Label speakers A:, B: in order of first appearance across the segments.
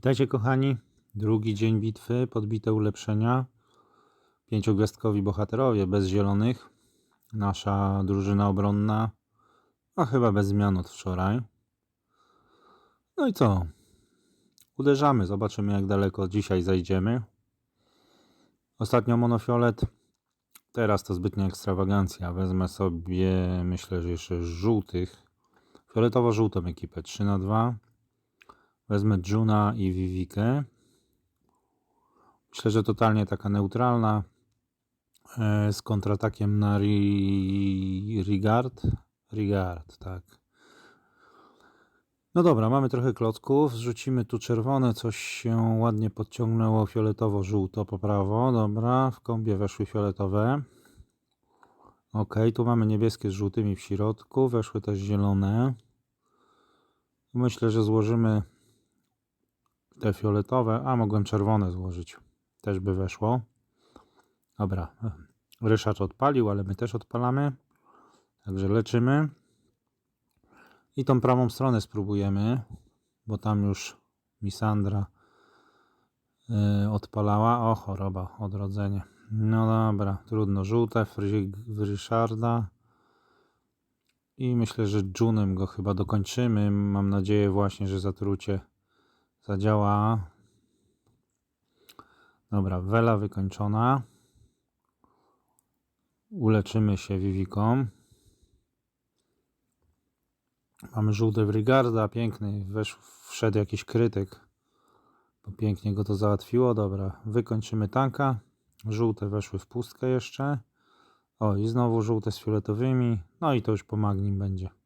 A: Witajcie kochani. Drugi dzień bitwy, podbite ulepszenia. Pięciogwiazdkowi bohaterowie bez zielonych. Nasza drużyna obronna, a chyba bez zmian od wczoraj. No i co? Uderzamy, zobaczymy jak daleko dzisiaj zajdziemy. Ostatnio monofiolet, teraz to zbytnia ekstrawagancja. Wezmę sobie, myślę, że jeszcze żółtych. Fioletowo-żółtą ekipę 3 na 2 Wezmę Juna i Vivikę. Myślę, że totalnie taka neutralna. e, Z kontratakiem na Ri- Rigard. Rigard, tak. No dobra, mamy trochę klocków. Zrzucimy tu czerwone, coś się ładnie podciągnęło fioletowo-żółto po prawo. Dobra, w kąbie weszły fioletowe. Ok, tu mamy niebieskie z żółtymi w środku. Weszły też zielone. Myślę, że złożymy te fioletowe, a mogłem czerwone złożyć. Też by weszło. Dobra. Ryszard odpalił, ale my też odpalamy. Także leczymy. I tą prawą stronę spróbujemy, bo tam już Misandra yy, odpalała. O, choroba, odrodzenie. No dobra, trudno. Żółte w Ryszarda. I myślę, że Junem go chyba dokończymy. Mam nadzieję właśnie, że zatrucie zadziała. Dobra, wela wykończona. Uleczymy się Viviką. Mamy żółte w Rigarda, piękny. Wesz, wszedł jakiś krytyk. Bo pięknie go to załatwiło. Dobra, wykończymy tanka. Żółte weszły w pustkę jeszcze. O, i znowu żółte z fioletowymi. No i to już po magnim będzie.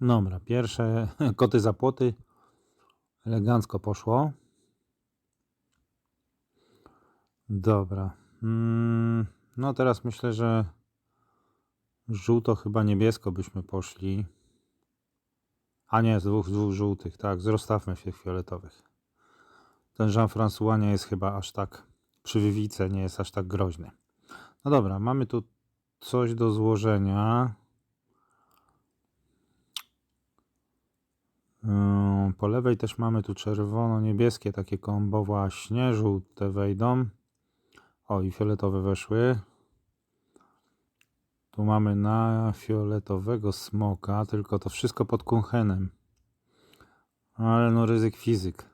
A: Dobra, pierwsze koty za płoty. Elegancko poszło. Dobra. Mm, no teraz myślę, że żółto chyba niebiesko byśmy poszli. A nie, z dwóch, z dwóch żółtych, tak. Zrostawmy się fioletowych. Ten Jean-François nie jest chyba aż tak przy Vivice nie jest aż tak groźny. No dobra, mamy tu coś do złożenia. Po lewej też mamy tu czerwono-niebieskie takie kombo właśnie, żółte wejdą. O i fioletowe weszły. Tu mamy na fioletowego smoka, tylko to wszystko pod kunchenem. Ale no ryzyk fizyk.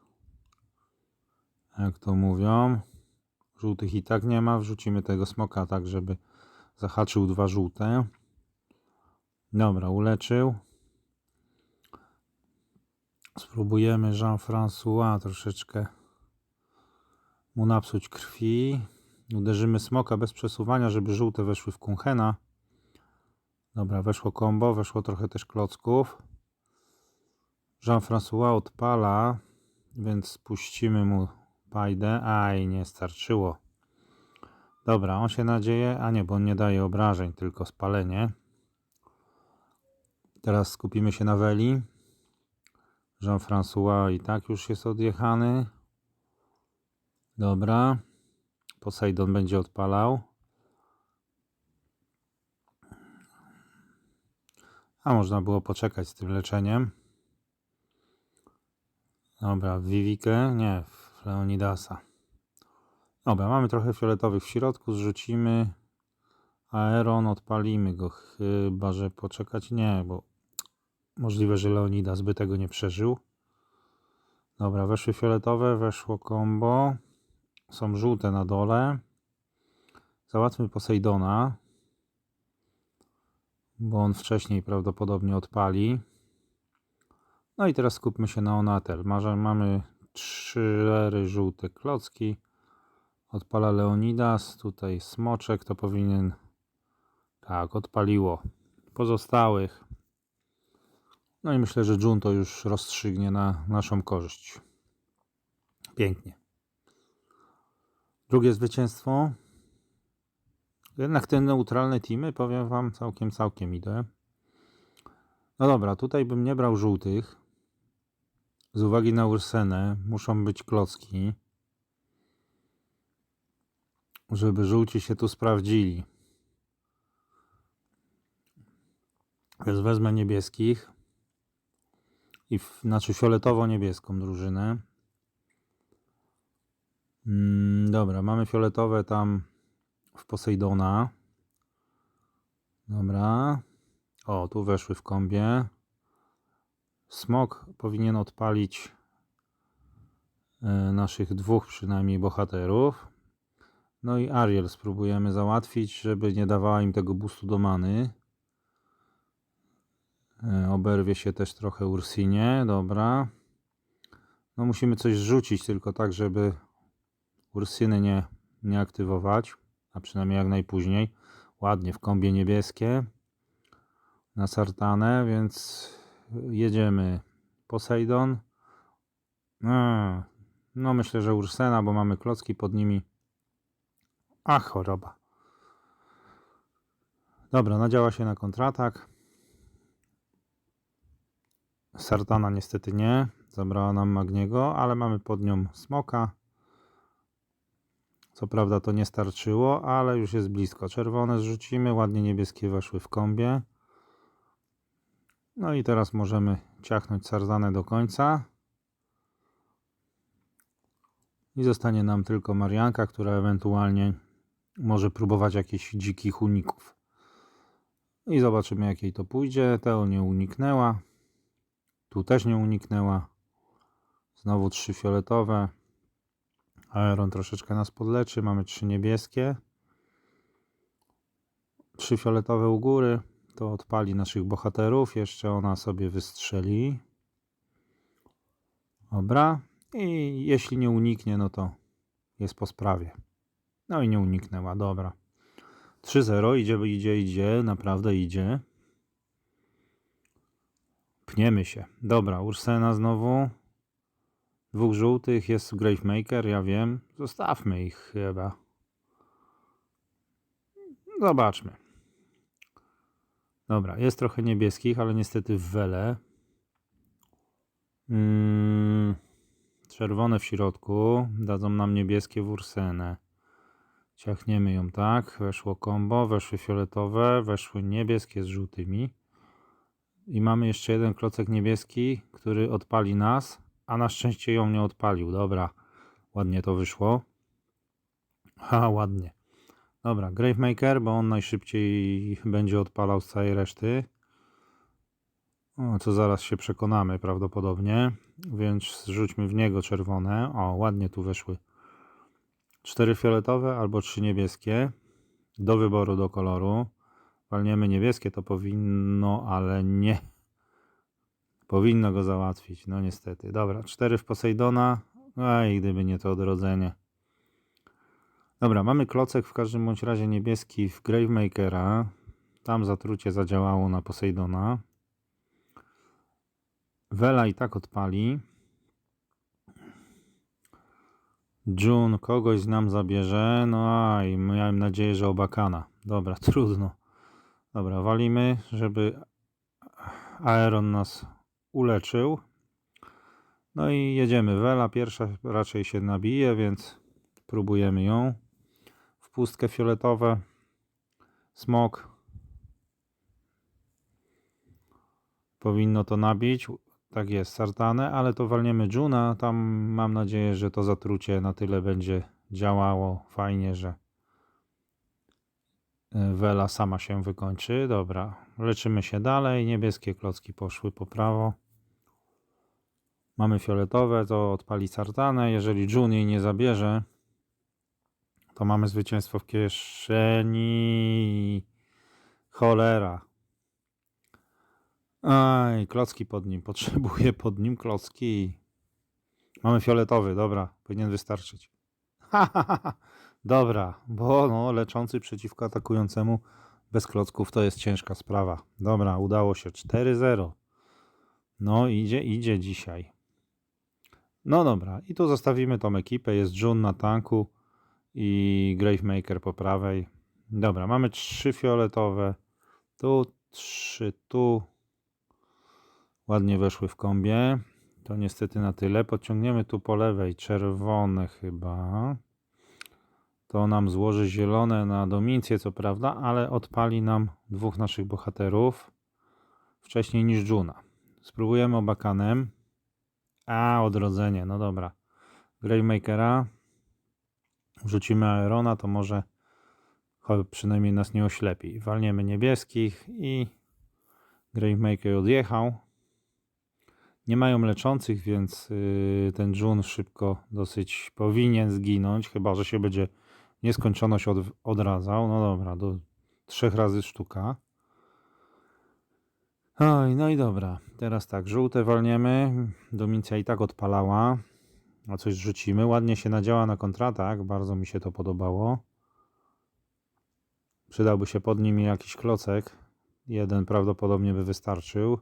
A: Jak to mówią. Żółtych i tak nie ma. Wrzucimy tego smoka tak, żeby zahaczył dwa żółte. Dobra, uleczył. Spróbujemy Jean-François troszeczkę mu napsuć krwi. Uderzymy smoka bez przesuwania, żeby żółte weszły w kunchena. Dobra, weszło combo, weszło trochę też klocków. Jean-François odpala, więc spuścimy mu pajdę. Aj, nie starczyło. Dobra, on się nadzieje, a nie, bo on nie daje obrażeń, tylko spalenie. Teraz skupimy się na Weli. Jean-François i tak już jest odjechany. Dobra. Poseidon będzie odpalał. A można było poczekać z tym leczeniem. Dobra, w Vivikę, nie, w Leonidasa. Dobra, mamy trochę fioletowych w środku, zrzucimy. Aeron, odpalimy go, chyba że poczekać. Nie, bo Możliwe, że Leonidas by tego nie przeżył. Dobra, weszły fioletowe, weszło combo. Są żółte na dole. Załatwmy Poseidona. Bo on wcześniej prawdopodobnie odpali. No i teraz skupmy się na Onatel. Mamy cztery żółte klocki. Odpala Leonidas. Tutaj smoczek to powinien... Tak, odpaliło. Pozostałych no i myślę, że Jun to już rozstrzygnie na naszą korzyść. Pięknie. Drugie zwycięstwo. Jednak te neutralne teamy, powiem Wam, całkiem, całkiem idę. No dobra, tutaj bym nie brał żółtych. Z uwagi na Ursenę muszą być klocki. Żeby żółci się tu sprawdzili. Więc wezmę niebieskich. I w, znaczy fioletowo-niebieską drużynę. Mm, dobra, mamy fioletowe tam w Posejdona. Dobra. O, tu weszły w kombie. Smok powinien odpalić e, naszych dwóch przynajmniej bohaterów. No i Ariel spróbujemy załatwić, żeby nie dawała im tego boostu do many. E, Oberwie się też trochę Ursinie, dobra. No musimy coś rzucić tylko tak, żeby Ursyny nie, nie aktywować, a przynajmniej jak najpóźniej. Ładnie w kombie niebieskie na Sartanę, więc jedziemy Poseidon. A, No myślę, że Ursena, bo mamy klocki pod nimi. A choroba. Dobra, nadziała się na kontratak. Sartana niestety nie. Zabrała nam Magniego, ale mamy pod nią Smoka. Co prawda to nie starczyło, ale już jest blisko. Czerwone zrzucimy, ładnie niebieskie weszły w kombie. No i teraz możemy ciachnąć Sarzanę do końca. I zostanie nam tylko Marianka, która ewentualnie może próbować jakichś dzikich uników. I zobaczymy jak jej to pójdzie. Teo nie uniknęła. Tu też nie uniknęła. Znowu trzy fioletowe. Aeron troszeczkę nas podleczy. Mamy trzy niebieskie. Trzy fioletowe u góry. To odpali naszych bohaterów. Jeszcze ona sobie wystrzeli. Dobra. I jeśli nie uniknie, no to jest po sprawie. No i nie uniknęła. Dobra. 3-0. Idzie, idzie, idzie. Naprawdę idzie. Pniemy się. Dobra, Ursena znowu. Dwóch żółtych, jest Gravemaker, ja wiem. Zostawmy ich chyba. Zobaczmy. Dobra, jest trochę niebieskich, ale niestety w wele. Mm, czerwone w środku. Dadzą nam niebieskie w Ursenę. Ciachniemy ją tak. Weszło combo, weszły fioletowe, weszły niebieskie z żółtymi. I mamy jeszcze jeden klocek niebieski, który odpali nas, a na szczęście ją nie odpalił. Dobra, ładnie to wyszło. Ha, ładnie. Dobra, Gravemaker, bo on najszybciej będzie odpalał z całej reszty. O, co zaraz się przekonamy prawdopodobnie. Więc rzućmy w niego czerwone. O, ładnie tu weszły. Cztery fioletowe albo trzy niebieskie. Do wyboru, do koloru. Walniemy niebieskie, to powinno, ale nie. Powinno go załatwić, no niestety. Dobra, cztery w Poseidona. Aj, gdyby nie to odrodzenie. Dobra, mamy klocek w każdym bądź razie niebieski w Gravemakera. Tam zatrucie zadziałało na Poseidona. Wela i tak odpali. June kogoś nam zabierze. No aj, miałem nadzieję, że obakana. Dobra, trudno. Dobra, walimy, żeby Aeron nas uleczył. No i jedziemy. Wela pierwsza raczej się nabije, więc próbujemy ją. W pustkę fioletowe. Smok. Powinno to nabić. Tak jest, sartane, ale to walniemy Juna. Tam mam nadzieję, że to zatrucie na tyle będzie działało fajnie, że Wela sama się wykończy. Dobra, leczymy się dalej. Niebieskie klocki poszły po prawo. Mamy fioletowe, to odpali sartanę. Jeżeli Jun jej nie zabierze, to mamy zwycięstwo w kieszeni. Cholera. Aj, klocki pod nim. Potrzebuję pod nim klocki. Mamy fioletowy, dobra, powinien wystarczyć. Ha, ha, ha. Dobra, bo no, leczący przeciwko atakującemu bez klocków to jest ciężka sprawa. Dobra, udało się 4-0. No, idzie, idzie dzisiaj. No dobra, i tu zostawimy tą ekipę. Jest Jun na tanku i Gravemaker po prawej. Dobra, mamy trzy fioletowe. Tu, trzy, tu. Ładnie weszły w kombie. To niestety na tyle. Podciągniemy tu po lewej czerwone chyba to nam złoży zielone na dominicję, co prawda, ale odpali nam dwóch naszych bohaterów wcześniej niż Juna. Spróbujemy obakanem. A, odrodzenie, no dobra. Greymakera. Wrzucimy Aerona, to może przynajmniej nas nie oślepi. Walniemy niebieskich i Greymaker odjechał. Nie mają leczących, więc yy, ten Jun szybko dosyć powinien zginąć, chyba że się będzie nieskończoność od, odradzał. No dobra, do trzech razy sztuka. Oj, no i dobra. Teraz tak, żółte walniemy. Domicja i tak odpalała. A coś rzucimy. Ładnie się nadziała na kontratak. Bardzo mi się to podobało. Przydałby się pod nim jakiś klocek. Jeden prawdopodobnie by wystarczył.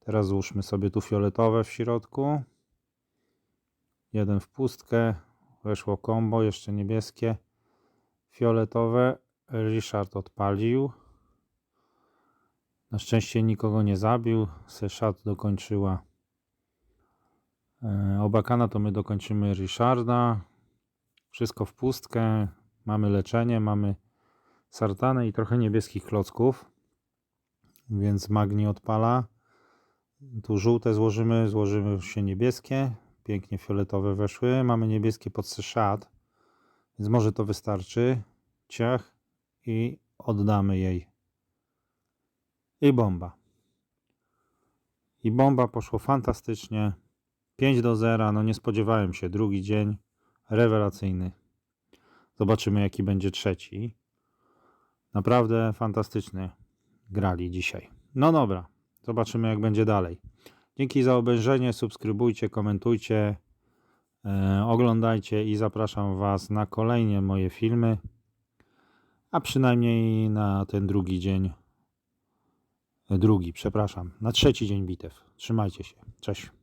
A: Teraz złóżmy sobie tu fioletowe w środku. Jeden w pustkę. Weszło combo, jeszcze niebieskie. Fioletowe. Richard odpalił. Na szczęście nikogo nie zabił. Seszat dokończyła. E, Obakana to my dokończymy Richarda. Wszystko w pustkę. Mamy leczenie, mamy sartany i trochę niebieskich klocków. Więc Magni odpala. Tu żółte złożymy, złożymy się niebieskie. Pięknie fioletowe weszły. Mamy niebieskie pod Seszat. Więc może to wystarczy. Ciach i oddamy jej. I bomba. I bomba poszło fantastycznie. 5 do 0. No nie spodziewałem się. Drugi dzień. Rewelacyjny. Zobaczymy jaki będzie trzeci. Naprawdę fantastyczny grali dzisiaj. No dobra. Zobaczymy jak będzie dalej. Dzięki za obejrzenie. Subskrybujcie, komentujcie. E, oglądajcie i zapraszam Was na kolejne moje filmy. A przynajmniej na ten drugi dzień drugi, przepraszam, na trzeci dzień bitew. Trzymajcie się. Cześć.